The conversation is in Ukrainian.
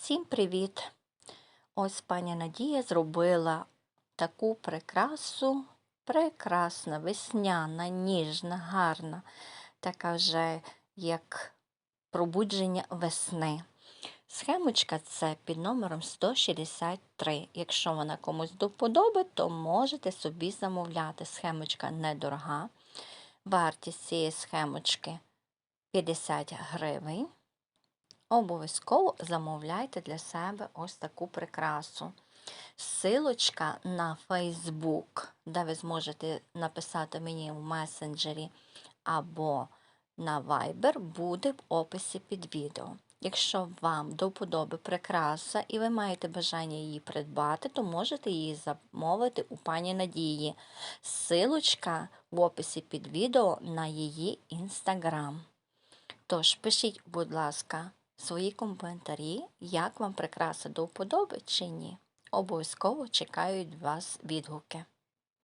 Всім привіт! Ось пані Надія зробила таку прикрасу, прекрасна, весняна, ніжна, гарна, така вже як пробудження весни. Схемочка це під номером 163. Якщо вона комусь до вподоби, то можете собі замовляти. Схемочка недорога. Вартість цієї схемочки 50 гривень. Обов'язково замовляйте для себе ось таку прикрасу. Силочка на Facebook, де ви зможете написати мені в месенджері або на Viber, буде в описі під відео. Якщо вам до вподоби прикраса і ви маєте бажання її придбати, то можете її замовити у пані Надії. Силочка в описі під відео на її інстаграм. Тож пишіть, будь ласка, свої коментарі, як вам прикраса до вподоби чи ні. Обов'язково чекають вас відгуки.